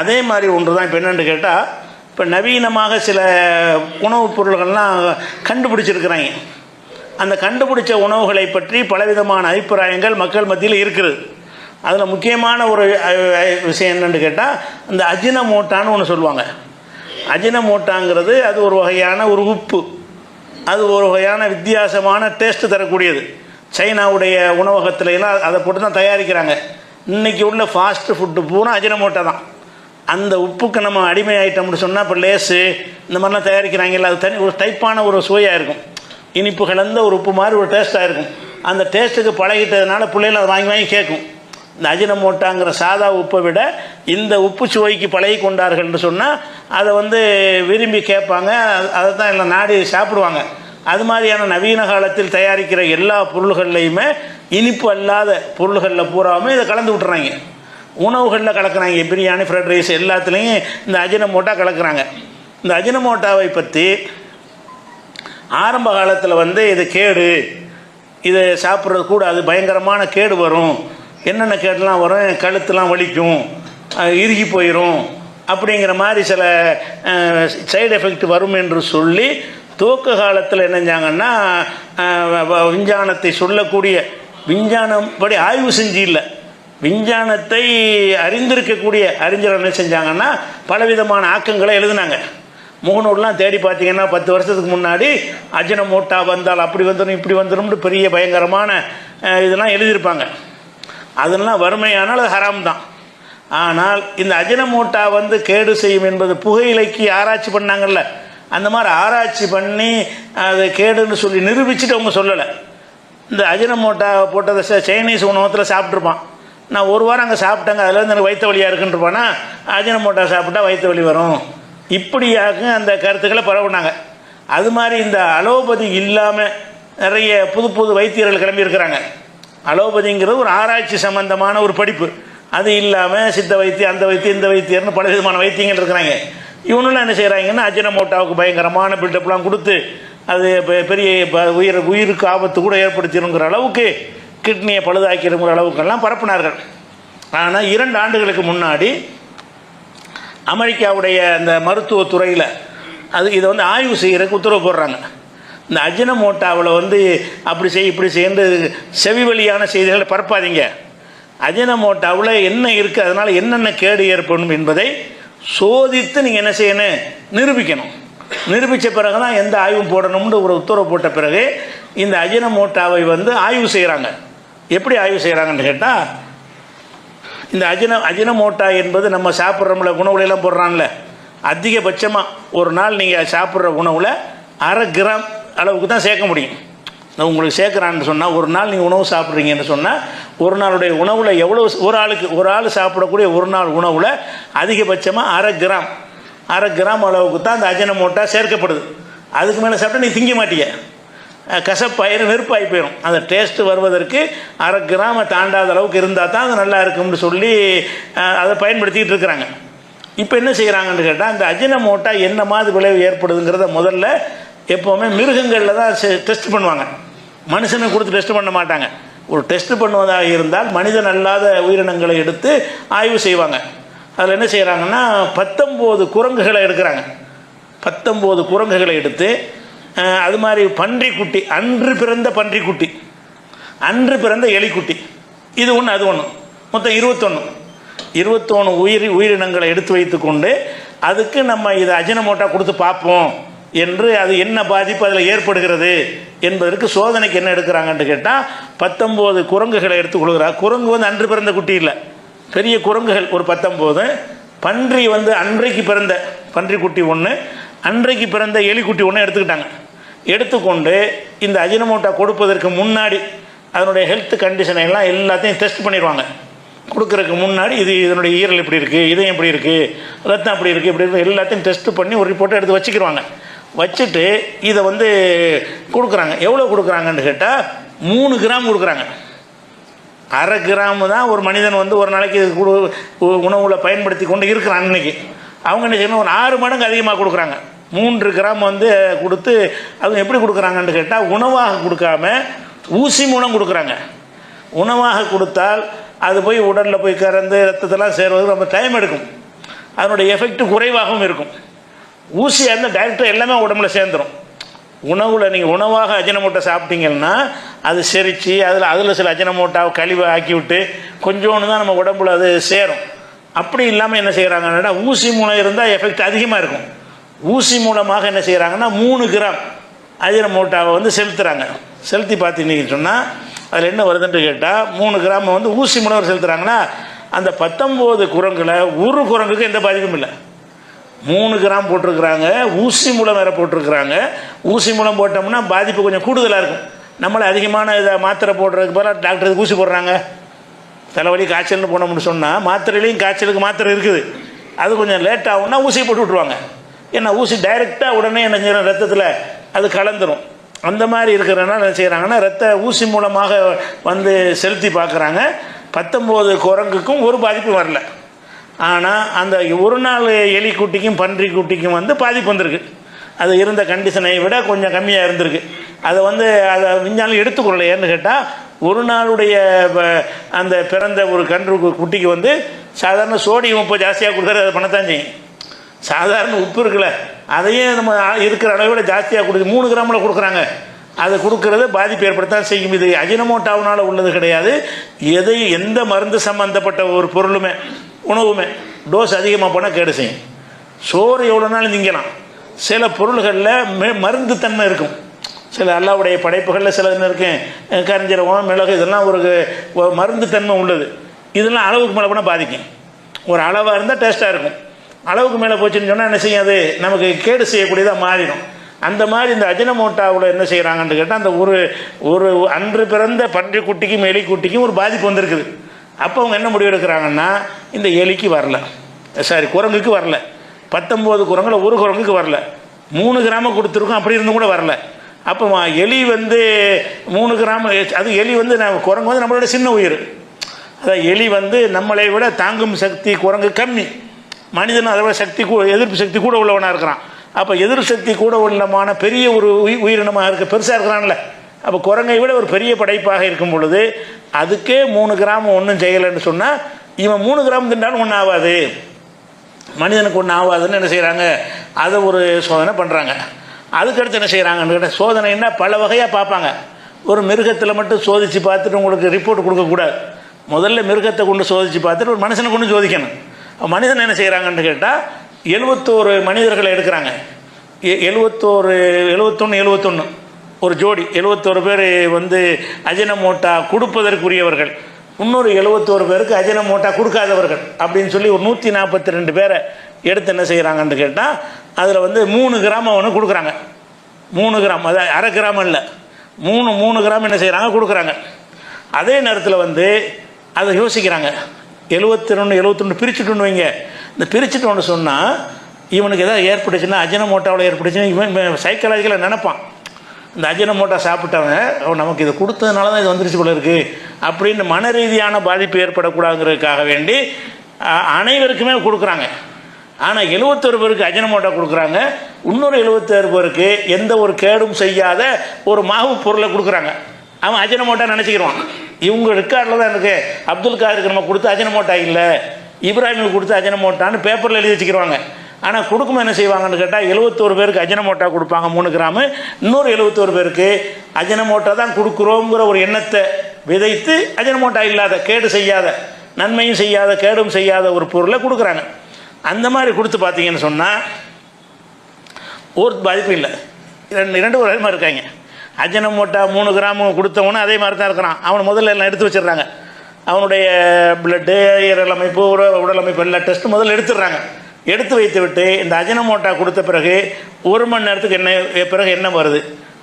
அதே மாதிரி ஒன்று தான் இப்போ என்னென்னு கேட்டால் இப்போ நவீனமாக சில உணவுப் பொருள்கள்லாம் கண்டுபிடிச்சிருக்கிறாங்க. அந்த கண்டுபிடிச்ச உணவுகளை பற்றி பலவிதமான அபிப்பிராயங்கள் மக்கள் மத்தியில் இருக்கிறது அதில் முக்கியமான ஒரு விஷயம் என்னென்னு கேட்டால் இந்த அஜினமோட்டான்னு ஒன்று சொல்லுவாங்க. அஜினமோட்டாங்கிறது அது ஒரு வகையான ஒரு உப்பு. அது ஒரு வகையான வித்தியாசமான டேஸ்ட் தரக்கூடியது. சைனாவுடைய உணவகத்துலலாம் அதை போட்டு தான் தயாரிக்கிறாங்க. இன்றைக்கி உள்ள ஃபாஸ்ட் ஃபுட்டு பூரா அஜினமோட்டா தான். அந்த உப்புக்கு நம்ம அடிமை ஆயிட்டோம்னு சொன்னால் இப்போ லேஸு இந்த மாதிரிலாம் தயாரிக்கிறாங்கல்ல அது தனி ஒரு டைப்பான ஒரு சுவையாக இருக்கும். இனிப்பு கலந்த ஒரு உப்பு மாதிரி ஒரு டேஸ்ட்டாக இருக்கும். அந்த டேஸ்ட்டுக்கு பழகிட்டதுனால பிள்ளைகள் அதை வாங்கி வாங்கி கேட்கும். இந்த அஜினமோட்டாங்கிற சாதா உப்பை விட இந்த உப்பு சுவைக்கு பழகி கொண்டார்கள்னு சொன்னால் அதை வந்து விரும்பி கேட்பாங்க. அது- அதை தான் எல்லாம் நாடி சாப்பிடுவாங்க. அது மாதிரியான நவீன காலத்தில் தயாரிக்கிற எல்லா பொருள்கள்லையுமே இனிப்பு அல்லாத பொருள்களில் பூராவுமே இதை கலந்து விட்டுறாங்க. உணவுகளில் கலக்குறாங்க. பிரியாணி ஃப்ரைட் ரைஸ் எல்லாத்துலேயும் இந்த அஜினமோட்டா கலக்கிறாங்க. இந்த அஜினமோட்டாவை பற்றி ஆரம்ப காலத்தில் வந்து இது கேடு. இதை சாப்பிட்றது கூட அது பயங்கரமான கேடு வரும். என்னென்ன கேடுலாம் வரும்? கழுத்துலாம் வலிக்கும். இறுகி போயிடும் அப்படிங்கிற மாதிரி சில சைடு எஃபெக்ட் வரும் என்று சொல்லி துவக்க காலத்தில் என்ன செஞ்சாங்கன்னா வ- விஞ்ஞானத்தை சொல்லக்கூடிய விஞ்ஞானம் படி ஆய்வு செஞ்சு இல்லை. விஞ்ஞானத்தை அறிந்திருக்கக்கூடிய அறிஞர் என்ன செஞ்சாங்கன்னா பலவிதமான ஆக்கங்களை எழுதினாங்க. முகநூல்லாம் தேடி பார்த்தீங்கன்னா பத்து வருஷத்துக்கு முன்னாடி அஜினமோட்டா வந்தால் அப்படி வந்துடும் இப்படி வந்துடும்னு பெரிய பயங்கரமான இதெல்லாம் எழுதியிருப்பாங்க. அதெல்லாம் வறுமையானால் அது ஹராம் தான் ஆனால் இந்த அஜினமோட்டா வந்து கேடு செய்யும் என்பது புகையிலைக்கு ஆராய்ச்சி பண்ணாங்கல்ல. அந்த மாதிரி ஆராய்ச்சி பண்ணி அது கேடுன்னு சொல்லி நிரூபிச்சுட்டு அவங்க சொல்லலை. இந்த அஜினமோட்டா போட்டதை ச- சைனீஸ் உணவகத்தில் சாப்பிட்ருப்பான் நான் ஒரு வாரம் அங்கே சாப்பிட்டேங்க அதுலேருந்து எனக்கு வயிற்று வலியாக இருக்குன்றிருப்பானா அஜினமோட்டா சாப்பிட்டா வயிற்று வலி வரும். இப்படியாக அந்த கருத்துக்களை பரவுனாங்க. அது மாதிரி இந்த அலோபதி இல்லாமல் நிறைய புது புது வைத்தியர்கள் கிளம்பியிருக்கிறாங்க அலோபதிங்கிறது ஒரு ஆராய்ச்சி சம்பந்தமான ஒரு படிப்பு. அது இல்லாமல் சித்த வைத்தியம் அந்த வைத்தியம் இந்த வைத்தியர்னு பல விதமான வைத்தியங்கள் இருக்கிறாங்க. இவனும் என்ன செய்கிறாங்கன்னா அஜினமோட்டாவுக்கு பயங்கரமான பில்டப்லாம் கொடுத்து அது பெ- பெரிய ப- உயிர் உயிருக்கு ஆபத்து கூட ஏற்படுத்திடுங்கிற அளவுக்கு கிட்னியை பழுதாக்கிடுங்கிற அளவுக்கெல்லாம் பரப்பினார்கள். ஆனால் இரண்டு ஆண்டுகளுக்கு முன்னாடி அமெரிக்காவுடைய அந்த மருத்துவத்துறையில் அது இதை வந்து ஆய்வு செய்கிறதுக்கு உத்தரவு போடுறாங்க. இந்த அஜினமோட்டாவில் வந்து அப்படி செய் இப்படி செய்யு செவி வழியான செய்திகளை பரப்பாதீங்க. அஜினமோட்டாவில் என்ன இருக்குது அதனால் என்னென்ன கேடு ஏற்படும் என்பதை சோதித்து நீங்கள் என்ன செய்யணும்? நிரூபிக்கணும். நிரூபித்த பிறகு தான் எந்த ஆய்வும் போடணும்னு ஒரு உத்தரவு போட்ட பிறகு இந்த அஜினமோட்டாவை வந்து ஆய்வு செய்கிறாங்க எப்படி ஆய்வு செய்கிறாங்கன்னு கேட்டால் இந்த அஜின அஜினமோட்டா என்பது நம்ம சாப்பிட்றோம்ல உணவுல எல்லாம் போடுறான்ல. அதிகபட்சமாக ஒரு நாள் நீங்கள் சாப்பிட்ற உணவில் அரை கிராம் அளவுக்கு தான் சேர்க்க முடியும். நான் உங்களுக்கு சேர்க்குறான்னு சொன்னால் ஒரு நாள் நீங்கள் உணவு சாப்பிட்றீங்கன்னு சொன்னால் ஒரு நாளுடைய உணவில் எவ்வளோ ஒரு ஆளுக்கு ஒரு ஆள் சாப்பிடக்கூடிய ஒரு நாள் உணவில் அதிகபட்சமாக அரை கிராம் அரை கிராம் அளவுக்கு தான் அந்த அஜினமோட்டா சேர்க்கப்படுது. அதுக்கு மேலே சாப்பிட்டா நீ திங்க மாட்டீங்க கசப்பாயிரும் வெறுப்பாகி போயிடும் அந்த டேஸ்ட்டு வருவதற்கு அரை கிராம தாண்டாத அளவுக்கு இருந்தால் தான் அது நல்லா இருக்கும்னு சொல்லி அதை பயன்படுத்திக்கிட்டு இருக்கிறாங்க. இப்போ என்ன செய்கிறாங்கன்னு கேட்டால் அந்த அஜினமோட்டா என்ன மாதிரி விளைவு ஏற்படுதுங்கிறத முதல்ல எப்போவுமே மிருகங்களில் தான் டெஸ்ட் பண்ணுவாங்க. மனுஷனுக்கு கொடுத்து டெஸ்ட் பண்ண மாட்டாங்க. ஒரு டெஸ்ட் பண்ணுவதாக இருந்தால் மனிதன் அல்லாத உயிரினங்களை எடுத்து ஆய்வு செய்வாங்க. அதில் என்ன செய்கிறாங்கன்னா பத்தொம்போது குரங்குகளை எடுக்கிறாங்க. பத்தொம்போது குரங்குகளை எடுத்து அது மாதிரி பன்றிக்குட்டி அன்று பிறந்த பன்றிக்குட்டி அன்று பிறந்த எலிக்குட்டி. இது ஒன்று அது ஒன்று மொத்தம் இருபத்தொன்று இருபத்தொன்று உயிரி உயிரினங்களை எடுத்து வைத்துக்கொண்டு அதுக்கு நம்ம இதை அஜினமோட்டா கொடுத்து பார்ப்போம் என்று அது என்ன பாதிப்பு அதில் ஏற்படுகிறது என்பதற்கு சோதனைக்கு என்ன எடுக்கிறாங்கன்னு கேட்டால் பத்தொம்போது குரங்குகளை எடுத்து குரங்கு வந்து அன்று பிறந்த குட்டி இல்லை. பெரிய குரங்குகள் ஒரு பத்தொம்போது. பன்றி வந்து அன்றைக்கு பிறந்த பன்றி குட்டி ஒன்று அன்றைக்கு பிறந்த எலிக்குட்டி ஒன்று எடுத்துக்கிட்டாங்க. எடுத்துக்கொண்டு இந்த அஜினமோட்டா கொடுப்பதற்கு முன்னாடி அதனுடைய ஹெல்த் கண்டிஷனை எல்லாம் எல்லாத்தையும் டெஸ்ட் பண்ணிடுவாங்க. கொடுக்கறதுக்கு முன்னாடி இது இதனுடைய ஈரல் இப்படி இருக்குது இதயம் இப்படி இருக்குது ரத்தம் அப்படி இருக்குது இப்படி இருக்குது எல்லாத்தையும் டெஸ்ட் பண்ணி ஒரு ரிப்போர்ட்டை எடுத்து வச்சுக்கிடுவாங்க. வச்சுட்டு இதை வந்து கொடுக்குறாங்க. எவ்வளோ கொடுக்குறாங்கன்னு கேட்டால் மூணு கிராம் கொடுக்குறாங்க. அரை கிராம் தான் ஒரு மனிதன் வந்து ஒரு நாளைக்கு இது குடு உ- உணவுல பயன்படுத்தி கொண்டு இருக்கிறான் அன்னைக்கு அவங்க என்ன செய்யணும் ஒரு ஆறு மடங்கு அதிகமாக கொடுக்குறாங்க. மூன்று கிராம் வந்து கொடுத்து அவங்க எப்படி கொடுக்குறாங்கன்னு கேட்டால் உணவாக கொடுக்காம ஊசி மூலம் கொடுக்குறாங்க. உணவாக கொடுத்தால் அது போய் உடலில் போய் கறந்து ரத்தத்தெல்லாம் சேர்வது ரொம்ப டைம் எடுக்கும். அதனுடைய எஃபெக்ட் குறைவாகவும் இருக்கும். ஊசியாக இருந்தால் டைரக்டாக எல்லாமே உடம்புல சேர்ந்துடும் உணவில் நீங்கள் உணவாக அஜினமோட்டை சாப்பிட்டீங்கன்னா அது செரித்து அதில் அதில் சில அஜினமோட்டாவை கழிவை ஆக்கி விட்டு கொஞ்சோண்டு தான் நம்ம உடம்புல அது சேரும். அப்படி இல்லாமல் என்ன செய்கிறாங்கன்னா ஊசி மூலம் இருந்தால் எஃபெக்ட் அதிகமாக இருக்கும். ஊசி மூலமாக என்ன செய்கிறாங்கன்னா மூணு கிராம் அஜினமோட்டாவை வந்து செலுத்துகிறாங்க செலுத்தி பார்த்தீங்கன்னு சொன்னால் அதில் என்ன வருதுன்னு கேட்டால் மூணு கிராம் வந்து ஊசி மூலம் செலுத்துகிறாங்கன்னா அந்த பத்தொம்போது குரங்கில் ஒரு குரங்குக்கு எந்த பாதிப்பும் இல்லை. மூணு கிராம் போட்டிருக்கிறாங்க ஊசி மூலம் வேறு போட்டிருக்கிறாங்க. ஊசி மூலம் போட்டோம்னா பாதிப்பு கொஞ்சம் கூடுதலாக இருக்கும். நம்மளை அதிகமான இதை மாத்திரை போடுறதுக்கு பதிலாக டாக்டருக்கு ஊசி போடுறாங்க. தலைவலி காய்ச்சல்னு போனோம்னு சொன்னால் மாத்திரையிலையும் காய்ச்சலுக்கு மாத்திரை இருக்குது. அது கொஞ்சம் லேட் ஆகும்னா ஊசியை போட்டு விட்ருவாங்க ஏன்னா ஊசி டைரெக்டாக உடனே என்ன செய்யணும் ரத்தத்தில் அது கலந்துரும். அந்த மாதிரி இருக்கிறனால என்ன செய்கிறாங்கன்னா ரத்த ஊசி மூலமாக வந்து செலுத்தி பார்க்குறாங்க. பத்தொம்போது குரங்குக்கும் ஒரு பாதிப்பும் வரல. ஆனால் அந்த ஒரு நாள் எலி குட்டிக்கும் பன்றி குட்டிக்கும் வந்து பாதிப்பு வந்திருக்கு. அது இருந்த கண்டிஷனை விட கொஞ்சம் கம்மியாக இருந்திருக்கு. அதை வந்து அதை விஞ்ஞானம் எடுத்துக்கொள்ள ஏன்னு கேட்டால் ஒரு நாளுடைய ப- அந்த பிறந்த ஒரு கன்று குட்டிக்கு வந்து சாதாரண சோடியம் உப்பு ஜாஸ்தியாக கொடுத்தாரு அதை பண்ணத்தான் செய்யும். சாதாரண உப்பு இருக்குல்ல அதையே நம்ம இருக்கிற அளவை விட ஜாஸ்தியாக கொடுக்கு மூணு கிராமில் கொடுக்குறாங்க. அதை கொடுக்கறது பாதிப்பு ஏற்படுத்தான் செய்யும். இது அஜினமோட்டாவினால் உள்ளது கிடையாது. எதை எந்த மருந்து சம்பந்தப்பட்ட ஒரு பொருளுமே உணவுமே டோஸ் அதிகமாக போனால் கேடு செய்யும். சோறு எவ்வளோ நாள் நீங்கலாம். சில பொருள்களில் மே மருந்து தன்மை இருக்கும். சில அல்லாவுடைய படைப்புகளில் சில என்ன இருக்கும் அஹ் கரிஞ்சீரகம் மிளகு இதெல்லாம் ஒரு ஒரு மருந்து தன்மை உள்ளது. இதெல்லாம் அளவுக்கு மேலே போனால் பாதிக்கும். ஒரு அளவாக இருந்தால் டேஸ்ட்டாக இருக்கும். அளவுக்கு மேலே போச்சுன்னு சொன்னால் என்ன செய்யும்? அது நமக்கு கேடு செய்யக்கூடியதாக மாறிடும். அந்த மாதிரி இந்த அஜினமோட்டாவில் என்ன செய்கிறாங்கன்னு கேட்டால் அந்த ஒரு ஒரு அன்று பிறந்த பன்றிக்குட்டிக்கும் எலிக்குட்டிக்கும் ஒரு பாதிப்பு வந்திருக்குது. அப்போ அவங்க என்ன முடிவு எடுக்கிறாங்கன்னா இந்த எலிக்கு வரல. சாரி குரங்குக்கு வரல. பத்தொம்போது குரங்குல ஒரு குரங்குக்கு வரல. மூணு கிராமம் கொடுத்துருக்கோம் அப்படி இருந்தும் கூட வரல. அப்போ எலி வந்து மூணு கிராமம் அது எலி வந்து நம்ம குரங்கு வந்து நம்மளோட சின்ன உயிர். அதான் எலி வந்து நம்மளை விட தாங்கும் சக்தி குரங்கு கம்மி. மனிதன் அதை விட சக்தி கூட எதிர்ப்பு சக்தி கூட உள்ளவனாக இருக்கிறான். அப்போ எதிர் சக்தி கூட உள்ளமான பெரிய ஒரு உயி- உயிரினமாக இருக்க பெருசாக இருக்கிறான்ல. அப்போ குரங்கை விட ஒரு பெரிய படைப்பாக இருக்கும் பொழுது அதுக்கே மூணு கிராம் ஒன்றும் செய்யலைன்னு சொன்னால் இவன் மூணு கிராம் தின்றாலும் ஒன்றும் ஆகாது மனிதனுக்கு ஒன்றும் ஆகாதுன்னு என்ன செய்கிறாங்க அதை ஒரு சோதனை பண்ணுறாங்க அதுக்கடுத்து என்ன செய்கிறாங்கன்னு கேட்டால் சோதனைன்னா பல வகையாக பார்ப்பாங்க. ஒரு மிருகத்தில் மட்டும் சோதித்து பார்த்துட்டு உங்களுக்கு ரிப்போர்ட் கொடுக்கக்கூடாது. முதல்ல மிருகத்தை கொண்டு சோதித்து பார்த்துட்டு ஒரு மனுஷனை கொண்டு சோதிக்கணும். மனிதன் என்ன செய்கிறாங்கன்னு கேட்டால் எழுபத்தோரு மனிதர்களை எடுக்கிறாங்க. எ- எழுவத்தோரு எழுவத்தொன்று எழுவத்தொன்று ஒரு ஜோடி. எழுவத்தோரு பேர் வந்து அஜினமோட்டா கொடுப்பதற்குரியவர்கள். இன்னொரு எழுவத்தோரு பேருக்கு அஜினமோட்டா கொடுக்காதவர்கள் அப்படின்னு சொல்லி ஒரு நூற்றி நாற்பத்தி ரெண்டு பேரை எடுத்து என்ன செய்கிறாங்கன்னு கேட்டால் அதில் வந்து மூணு கிராம் ஒன்று கொடுக்குறாங்க. மூணு கிராம். அதாவது அரை கிராம் இல்லை. மூணு மூணு கிராம் என்ன செய்கிறாங்க கொடுக்குறாங்க. அதே நேரத்தில் வந்து அதை யோசிக்கிறாங்க. எழுபத்தி ரெண்டு எழுபத்தொன்று பிரிச்சுட்டுன்னு வைங்க. இந்த பிரிச்சுட்டோன்னு சொன்னால் இவனுக்கு எதாவது ஏற்பட்டுச்சுன்னா அஜினமோட்டாவில் ஏற்பட்டுச்சுன்னா இவன் சைக்காலஜிக்கலாக நினைப்பான். இந்த அஜினமோட்டா சாப்பிட்டவன் அவன் நமக்கு இதை கொடுத்ததுனால தான் இது வந்துருச்சு போல இருக்கு. அப்படின்னு மன ரீதியான பாதிப்பு ஏற்படக்கூடாதுங்கிறதுக்காக வேண்டி அனைவருக்குமே கொடுக்குறாங்க. ஆனால் எழுபத்தொரு பேருக்கு அஜினமோட்டா கொடுக்குறாங்க. இன்னொரு எழுபத்தொரு பேருக்கு எந்த ஒரு கேடும் செய்யாத ஒரு மாவு பொருளை கொடுக்குறாங்க. அவன் அஜினமோட்டா நினச்சிக்கிறான் இவங்க ரெக்கார்டில் தான் இருக்கு அப்துல் காருக்கு நம்ம கொடுத்து அஜினமோட்டா இல்லை இப்ராஹிமுக்கு கொடுத்து அஜினமோட்டான்னு பேப்பரில் எழுதி வச்சுக்கிறாங்க ஆனால் கொடுக்கும்போது என்ன செய்வாங்கன்னு கேட்டால் எழுபத்தோரு பேருக்கு அஜினமோட்டா கொடுப்பாங்க மூணு கிராமு. இன்னொரு எழுபத்தோரு பேருக்கு அஜினமோட்டா தான் கொடுக்குறோங்கிற ஒரு எண்ணத்தை விதைத்து அஜினமோட்டா இல்லாத கேடு செய்யாத நன்மையும் செய்யாத கேடும் செய்யாத ஒரு பொருளை கொடுக்குறாங்க. அந்த மாதிரி கொடுத்து பார்த்தீங்கன்னு சொன்னால் ஒரு பாதிப்பும் இல்லை. ரெண்டு இரண்டு ஒரு மாதிரி இருக்காங்க. அஜினமோட்டா மூணு கிராம் கொடுத்தவனும் அதே மாதிரி தான் இருக்கிறான். அவனை முதல்ல எல்லாம் எடுத்து வச்சிடுறாங்க. அவனுடைய பிளட்டு ஈரல் அமைப்பு உட உடல் அமைப்பு எல்லா டெஸ்ட்டும் முதல்ல எடுத்துடுறாங்க. எடுத்து வைத்து விட்டு இந்த அஜினமோட்டா கொடுத்த பிறகு ஒரு மணி நேரத்துக்கு என்ன பிறகு என்ன வருது?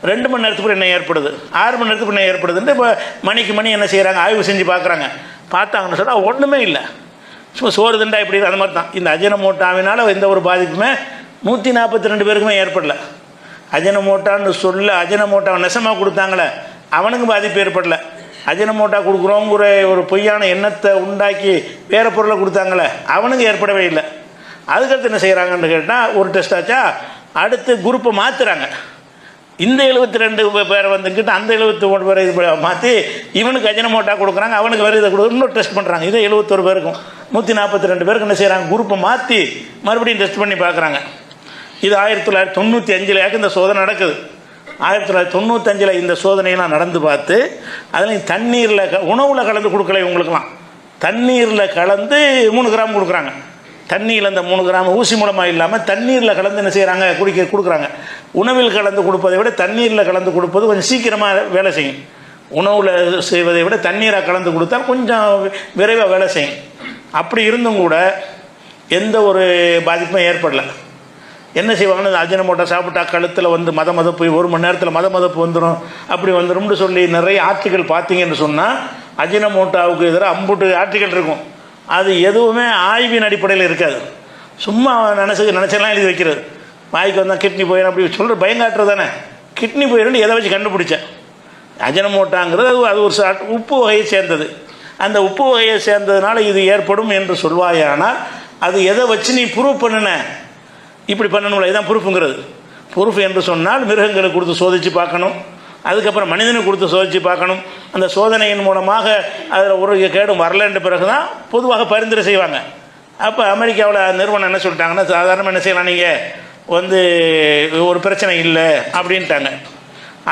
ரெண்டு மணி நேரத்துக்கு என்ன ஏற்படுது? ஆறு மணி நேரத்துக்கு என்ன ஏற்படுதுன்ட்டு இப்போ மணிக்கு மணி என்ன செய்கிறாங்க ஆய்வு செஞ்சு பார்க்குறாங்க பார்த்தாங்கன்னு சொன்னால் ஒன்றுமே இல்லை. சும்மா சோறு திண்டா இப்படி அந்த மாதிரி தான் இந்த அஜினமோட்டாவினால் எந்த ஒரு பாதிப்புமே நூற்றி நாற்பத்தி ரெண்டு பேருக்குமே ஏற்படல. அஜினமோட்டான்னு சொல்ல அஜினமோட்டாவை நெசமாக கொடுத்தாங்களே அவனுக்கு பாதிப்பு ஏற்படல. அஜினமோட்டா கொடுக்குறோங்கிற ஒரு பொய்யான எண்ணத்தை உண்டாக்கி வேறு பொருளை கொடுத்தாங்களே அவனுக்கு ஏற்படவே இல்லை. அதுக்கடுத்து என்ன செய்கிறாங்கன்னு கேட்டால் ஒரு டெஸ்ட் ஆச்சா? அடுத்து குரூப்பை மாற்றுறாங்க இந்த எழுபத்தி ரெண்டு பேரை வந்துக்கிட்டு அந்த எழுபத்தி மூணு பேரை இது மாற்றி இவனுக்கு அஜினமோட்டா கொடுக்குறாங்க அவனுக்கு வேறு இதை கொடு இன்னும் டெஸ்ட் பண்ணுறாங்க இதே எழுபத்தொரு பேருக்கும் நூற்றி நாற்பத்தி ரெண்டு பேருக்கு என்ன செய்கிறாங்க குரூப்பை மாற்றி மறுபடியும் டெஸ்ட் பண்ணி பார்க்குறாங்க இது ஆயிரத்தி தொள்ளாயிரத்தி தொண்ணூற்றி அஞ்சில் இந்த சோதனை நடக்குது. ஆயிரத்தி தொள்ளாயிரத்தி தொண்ணூத்தஞ்சில் இந்த சோதனையெல்லாம் நடந்து பார்த்து அதில் தண்ணீரில் க உணவில் கலந்து கொடுக்கல இவங்களுக்குலாம் தண்ணீரில் கலந்து மூணு கிராம் கொடுக்குறாங்க. தண்ணியில் அந்த மூணு கிராம் ஊசி மூலமாக இல்லாமல் தண்ணீரில் கலந்து என்ன செய்கிறாங்க குடிக்க கொடுக்குறாங்க. உணவில் கலந்து கொடுப்பதை விட தண்ணீரில் கலந்து கொடுப்பது கொஞ்சம் சீக்கிரமாக வேலை செய்யும். உணவில் செய்வதை விட தண்ணீராக கலந்து கொடுத்தா கொஞ்சம் விரைவாக வேலை செய்யும். அப்படி இருந்தும் கூட எந்த ஒரு பாதிப்பும் ஏற்படலை. என்ன செய்வாங்கன்னு இந்த சாப்பிட்டா கழுத்தில் வந்து மத மதப்பு ஒரு மணி நேரத்தில் மத மதப்பு வந்துடும் அப்படி வந்துடும்னு சொல்லி நிறைய ஆர்டிக்கல் பார்த்தீங்கன்னு சொன்னால் அஜினமோட்டாவுக்கு எதிராக அம்புட்டு ஆர்டிக்கல் இருக்கும். அது எதுவுமே ஆய்வின் அடிப்படையில் இருக்காது. சும்மா நினச்சி நினச்செல்லாம் எழுதி வைக்கிறது. வாய்க்கு வந்தால் கிட்னி போயிடும் அப்படி சொல்கிற பயங்காட்டுறது தானே. கிட்னி போயிடும் எதை வச்சு கண்டுபிடிச்சேன்? அஜினமோட்டாங்கிறது அது அது ஒரு உப்பு வகையை சேர்ந்தது. அந்த உப்பு வகையை சேர்ந்ததுனால இது ஏற்படும் என்று சொல்வாயானால் அது எதை வச்சு நீ ப்ரூவ் பண்ணுன? இப்படி பண்ணணும்ல இதுதான் ப்ரூஃபுங்கிறது ப்ரூஃப் என்று சொன்னால் மிருகங்களை கொடுத்து சோதித்து பார்க்கணும். அதுக்கப்புறம் மனிதனை கொடுத்து சோதித்து பார்க்கணும். அந்த சோதனையின் மூலமாக அதில் ஒரு கேடும் வரலன்ற பிறகு தான் பொதுவாக பரிந்துரை செய்வாங்க. அப்போ அமெரிக்காவில் நிறுவனம் என்ன சொல்லிட்டாங்கன்னா சாதாரணமாக என்ன செய்யலாம் நீங்கள் வந்து ஒரு பிரச்சனை இல்லை அப்படின்ட்டாங்க.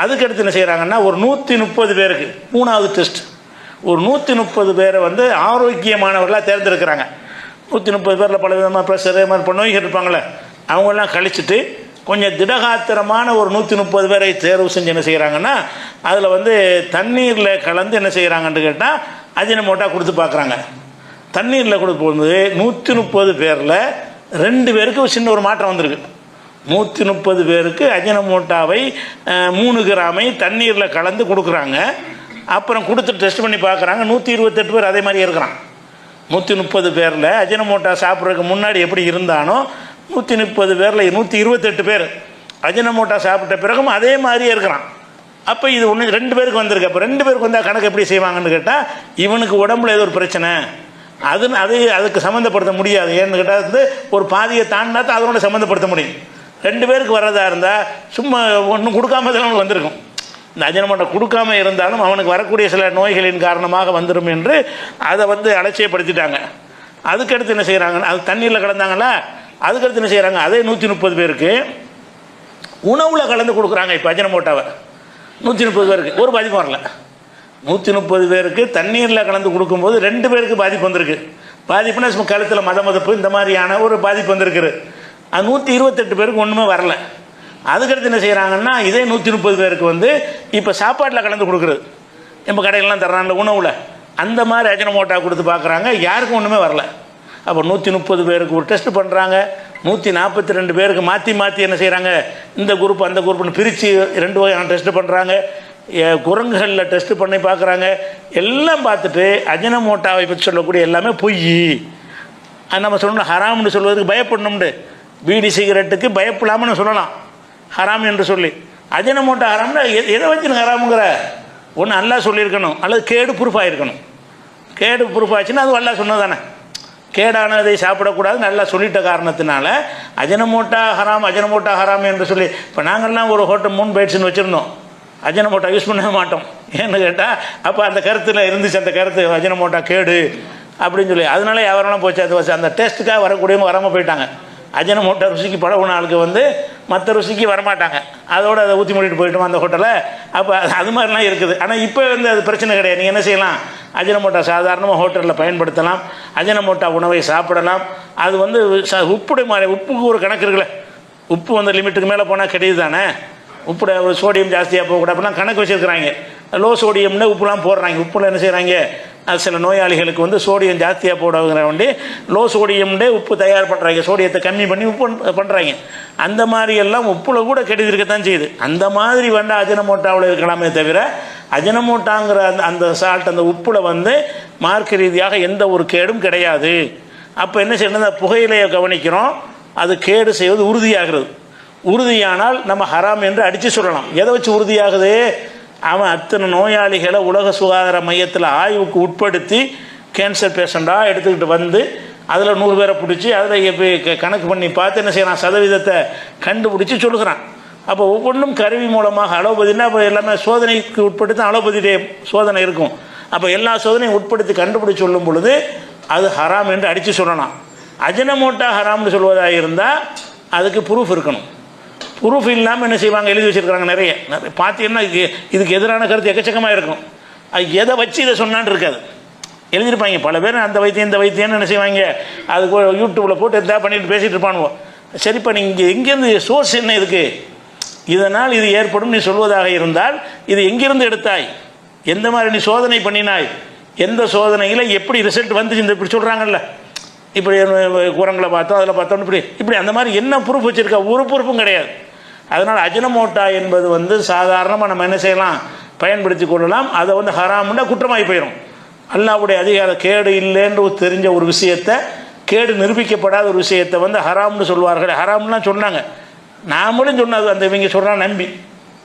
அதுக்கடுத்து என்ன செய்கிறாங்கன்னா ஒரு நூற்றி முப்பது பேருக்கு மூணாவது டெஸ்ட். ஒரு நூற்றி முப்பது பேரை வந்து ஆரோக்கியமானவர்களாக தேர்ந்தெடுக்கிறாங்க. நூற்றி முப்பது பேரில் பல விதமாக ப்ரெஷர் மாதிரி இப்போ நோய்கள் இருப்பாங்களே அவங்கெல்லாம் கழிச்சிட்டு கொஞ்சம் திடகாத்திரமான ஒரு நூற்றி முப்பது பேரை தேர்வு செஞ்சு என்ன செய்கிறாங்கன்னா அதில் வந்து தண்ணீரில் கலந்து என்ன செய்கிறாங்கன்னு கேட்டால் அஜினமோட்டா கொடுத்து பார்க்குறாங்க தண்ணீரில் கொடுத்து போகும்போது நூற்றி முப்பது பேரில் ரெண்டு பேருக்கு ஒரு சின்ன ஒரு மாற்றம் வந்திருக்கு. நூற்றி முப்பது பேருக்கு அஜினமோட்டாவை மூணு கிராமை தண்ணீரில் கலந்து கொடுக்குறாங்க. அப்புறம் கொடுத்து டெஸ்ட் பண்ணி பார்க்குறாங்க நூற்றி இருபத்தெட்டு பேர் அதே மாதிரி இருக்கிறான். நூற்றி முப்பது பேரில் அஜினமோட்டா சாப்பிட்றதுக்கு முன்னாடி எப்படி இருந்தானோ நூற்றி முப்பது பேரில் நூற்றி இருபத்தெட்டு பேர். அஜினமோட்டா சாப்பிட்ட பிறகும் அதே மாதிரியே இருக்கிறான். அப்போ இது ஒன்று ரெண்டு பேருக்கு வந்திருக்கு. அப்போ ரெண்டு பேருக்கு வந்தால் கணக்கு எப்படி செய்வாங்கன்னு கேட்டால் இவனுக்கு உடம்புல ஏதோ ஒரு பிரச்சனை. அது அதை அதுக்கு சம்மந்தப்படுத்த முடியாது. ஏன்னு கேட்டால் வந்து ஒரு பாதியை தாண்டினா தான் அதனோட சம்மந்தப்படுத்த முடியும். ரெண்டு பேருக்கு வர்றதா இருந்தால் சும்மா ஒன்றும் கொடுக்காம தான் அவனுக்கு வந்திருக்கும். இந்த அஜினமோட்டை கொடுக்காம இருந்தாலும் அவனுக்கு வரக்கூடிய சில நோய்களின் காரணமாக வந்துடும் என்று அதை வந்து அலட்சியப்படுத்திட்டாங்க. அதுக்கடுத்து என்ன செய்கிறாங்க அது தண்ணீரில் கலந்தாங்களா? அதுக்கடுத்து என்ன செய்கிறாங்க அதே நூற்றி முப்பது பேருக்கு உணவில் கலந்து கொடுக்குறாங்க. இப்போ அஜினமோட்டாவை நூற்றி முப்பது பேருக்கு. ஒரு பாதிப்பு வரல. நூற்றி முப்பது பேருக்கு தண்ணீரில் கலந்து கொடுக்கும்போது ரெண்டு பேருக்கு பாதிப்பு வந்திருக்கு. பாதிப்புனா சும்மா கழுத்தில் மத மதப்பு இந்த மாதிரியான ஒரு பாதிப்பு வந்திருக்குது. அது நூற்றி இருபத்தெட்டு பேருக்கு ஒன்றுமே வரல. அதுக்கடுத்து என்ன செய்கிறாங்கன்னா இதே நூற்றி முப்பது பேருக்கு வந்து இப்போ சாப்பாட்டில் கலந்து கொடுக்குறது. இப்போ கடையிலலாம் தர்றாங்கல்ல உணவில். அந்த மாதிரி அஜினமோட்டா கொடுத்து பார்க்குறாங்க யாருக்கும் ஒன்றுமே வரல. அப்போ நூற்றி முப்பது பேருக்கு ஒரு டெஸ்ட் பண்ணுறாங்க நூற்றி நாற்பத்தி ரெண்டு பேருக்கு மாற்றி மாற்றி என்ன செய்கிறாங்க இந்த குரூப் அந்த குரூப்னு பிரித்து ரெண்டு வகையான டெஸ்ட் பண்ணுறாங்க குரங்குகளில் டெஸ்ட் பண்ணி பார்க்குறாங்க எல்லாம் பார்த்துட்டு அஜினமோட்டாவை பற்றி சொல்லக்கூடிய எல்லாமே பொய். அது நம்ம சொல்லணும் ஹராம்னு சொல்வதற்கு பயப்படணும்னு. பீடி சிகரெட்டுக்கு பயப்படாமல் சொல்லலாம். ஹராம் என்று சொல்லி. அஜினமோட்டா ஹராம்னா எதை வச்சு ஹராமுங்கிற? ஒன்று நல்லா சொல்லியிருக்கணும். அல்லது கேடு ப்ரூஃப் ஆகிருக்கணும் கேடு ப்ரூஃப் ஆச்சுன்னா அது அல்லா சொன்னது தானே. கேடானதை சாப்பிடக்கூடாது நல்லா சொல்லிட்ட காரணத்தினால அஜனமோட்டா ஹராம் அஜனமோட்டா ஹராம் என்று சொல்லி இப்போ நாங்கள்லாம் ஒரு ஹோட்டல் மூணு பைட்ஸ்னு வச்சுருந்தோம். அஜனமோட்டா யூஸ் பண்ணவே மாட்டோம். ஏன்னு கேட்டால் அப்போ அந்த கருத்தில் இருந்துச்சு அந்த கருத்து அஜனமோட்டா கேடு அப்படின்னு சொல்லி. அதனால யாரெல்லாம் போச்சு அது வச்சு அந்த டேஸ்ட்டுக்காக வரக்கூடியவங்க வராமல் போயிட்டாங்க. அஜனமோட்டா ருசிக்கு பழகுன ஆளுக்கு வந்து மற்ற ருசிக்கு வரமாட்டாங்க. அதோட அதை ஊற்றி மூடிட்டு போயிட்டோம் அந்த ஹோட்டலில் அப்போ அது- அது மாதிரிலாம் இருக்குது. ஆனால் இப்போ வந்து அது பிரச்சனை கிடையாது. நீங்கள் என்ன செய்யலாம்? அஜினமோட்டா சாதாரணமாக ஹோட்டலில் பயன்படுத்தலாம். அஜினமோட்டா உணவை சாப்பிடலாம். அது வந்து ச உப்புடைய மாதிரி உப்புக்கு ஒரு கணக்கு இருக்குல்ல. உப்பு வந்து லிமிட்டுக்கு மேலே போனால் கிடையாது தானே உப்புட ஒரு சோடியம் ஜாஸ்தியாக போகக்கூடாது அப்படிலாம் கணக்கு வச்சுருக்கிறாங்க. லோ சோடியம்னு உப்புலாம் போடுறாங்க. உப்புல என்ன செய்கிறாங்க அது சில நோயாளிகளுக்கு வந்து சோடியம் ஜாஸ்தியாக போடுங்கிற வண்டி லோ சோடியம்டே உப்பு தயார் பண்ணுறாங்க சோடியத்தை கம்மி பண்ணி உப்பு பண்ணுறாங்க அந்த மாதிரி எல்லாம் உப்புல கூட கெடுதி இருக்கத்தான் செய்யுது. அந்த மாதிரி வந்து அஜினமோட்டாவில் இருக்கலாமே தவிர அஜினமோட்டாங்கிற அந்த அந்த சால்ட் அந்த உப்பில் வந்து மார்க்க ரீதியாக எந்த ஒரு கேடும் கிடையாது. அப்போ என்ன செய்யணும் அந்த புகையிலையை கவனிக்கிறோம். அது கேடு செய்வது உறுதியாகிறது. உறுதியானால் நம்ம ஹராம் என்று அடித்து சொல்லலாம். எதை வச்சு உறுதியாகுது? அவன் அத்தனை நோயாளிகளை உலக சுகாதார மையத்தில் ஆய்வுக்கு உட்படுத்தி கேன்சர் பேஷண்ட்டாக எடுத்துக்கிட்டு வந்து அதில் நூறு பேரை பிடிச்சி அதில் இப்போ க- கணக்கு பண்ணி பார்த்து என்ன செய்யலாம் சதவீதத்தை கண்டுபிடிச்சி சொல்லுகிறான். அப்போ ஒவ்வொன்றும் கருவி மூலமாக அலோபதினா இப்போ எல்லாமே சோதனைக்கு உட்பட்டு தான் அலோபதியுடைய சோதனை இருக்கும். அப்போ எல்லா சோதனையும் உட்படுத்தி கண்டுபிடிச்சு சொல்லும் பொழுது அது ஹராம் என்று அடித்து சொல்லலாம். அஜினமோட்டா ஹராம்னு சொல்வதாக இருந்தால் அதுக்கு ப்ரூஃப் இருக்கணும். ப்ரூஃப் இல்லாமல் என்ன செய்வாங்க? எழுதி வச்சுருக்காங்க நிறைய. நிறைய பார்த்தீங்கன்னா இதுக்கு இதுக்கு எதிரான கருத்து எக்கச்சக்கமாக இருக்கும். அது எதை வச்சு இதை சொன்னான்னு இருக்காது. எழுதியிருப்பாங்க. பல பேர் அந்த வைத்தியம் இந்த வைத்தியம்னு என்ன செய்வாங்க? அதுக்கு யூடியூப்பில் போட்டு எதாவது பண்ணிட்டு பேசிகிட்டு இருப்பானுவோ. சரிப்பா நீங்கள் எங்கேருந்து சோர்ஸ் என்ன இதுக்கு? இதனால் இது ஏற்படும். நீ சொல்வதாக இருந்தால் இது எங்கிருந்து எடுத்தாய்? எந்த மாதிரி நீ சோதனை பண்ணினாய்? எந்த சோதனையில் எப்படி ரிசல்ட் வந்துச்சு? இந்த இப்படி சொல்கிறாங்கல்ல இப்படி குரங்களை பார்த்தோம் அதில் பார்த்தோம் இப்படி இப்படி அந்த மாதிரி என்ன ப்ரூஃப் வச்சுருக்கா? ஒரு ப்ரூஃபும் கிடையாது. அதனால் அஜினமோட்டா என்பது வந்து சாதாரணமாக நம்ம என்ன செய்யலாம்? பயன்படுத்தி கொள்ளலாம். அதை வந்து ஹராம்னா குற்றமாகி போயிடும் அல்லாவுடைய அதிகார கேடு இல்லைன்னு தெரிஞ்ச ஒரு விஷயத்தை கேடு நிரூபிக்கப்படாத ஒரு விஷயத்தை வந்து ஹராம்னு சொல்வார்கள். ஹராம்லாம் சொன்னாங்க. நாமளும் சொன்னது அந்த இவங்க சொல்கிறான் நம்பி.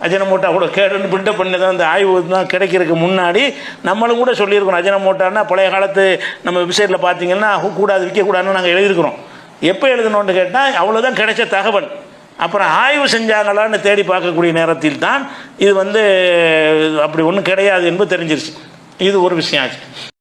அஜனமோட்டா கூட கேடுன்னு பில்டப் பண்ணி தான் அந்த ஆய்வு தான் கிடைக்கிறதுக்கு முன்னாடி நம்மளும் கூட சொல்லியிருக்கோம். அஜனமோட்டான்னா பழைய காலத்து நம்ம வெப்சைட்டில் பார்த்தீங்கன்னா கூடாது விற்கக்கூடாதுன்னு நாங்கள் எழுதியிருக்கிறோம். எப்போ எழுதணும்னு கேட்டால் அவ்வளோதான் கிடைச்ச தகவல். அப்புறம் ஆய்வு செஞ்சாங்களான்னு தேடி பார்க்கக்கூடிய நேரத்தில் தான் இது வந்து அப்படி ஒன்றும் கிடையாது என்பது தெரிஞ்சிருச்சு. இது ஒரு விஷயம் ஆச்சு.